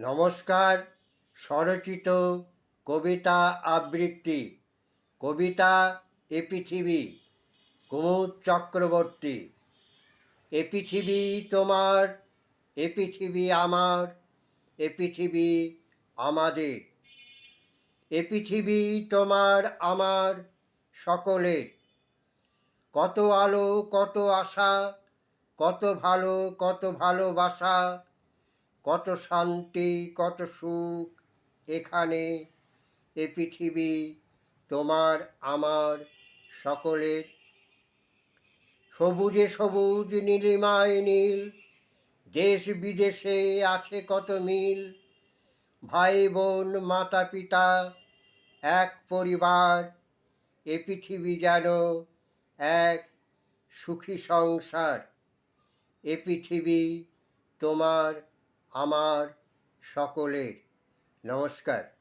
নমস্কার, স্বরচিত কবিতা আবৃত্তি, কবিতা এ পৃথিবী, কুমুদ চক্রবর্তী। এ পৃথিবী তোমার, এ পৃথিবী আমার, এ পৃথিবী আমাদের। এ পৃথিবী তোমার, আমার, সকলের। কত আলো, কত আশা, কত ভালো, কত ভালোবাসা কত শান্তি, কত সুখ এখানে এ পৃথিবী তোমার, আমার, সকলের। সবুজে সবুজ, নীলিমায় নীল, দেশ বিদেশে আছে কত মিল। ভাই বোন মাতা পিতা এক পরিবার, এ পৃথিবী যেন এক সুখী সংসার। এ পৃথিবী তোমার আমার সকলের নমস্কার।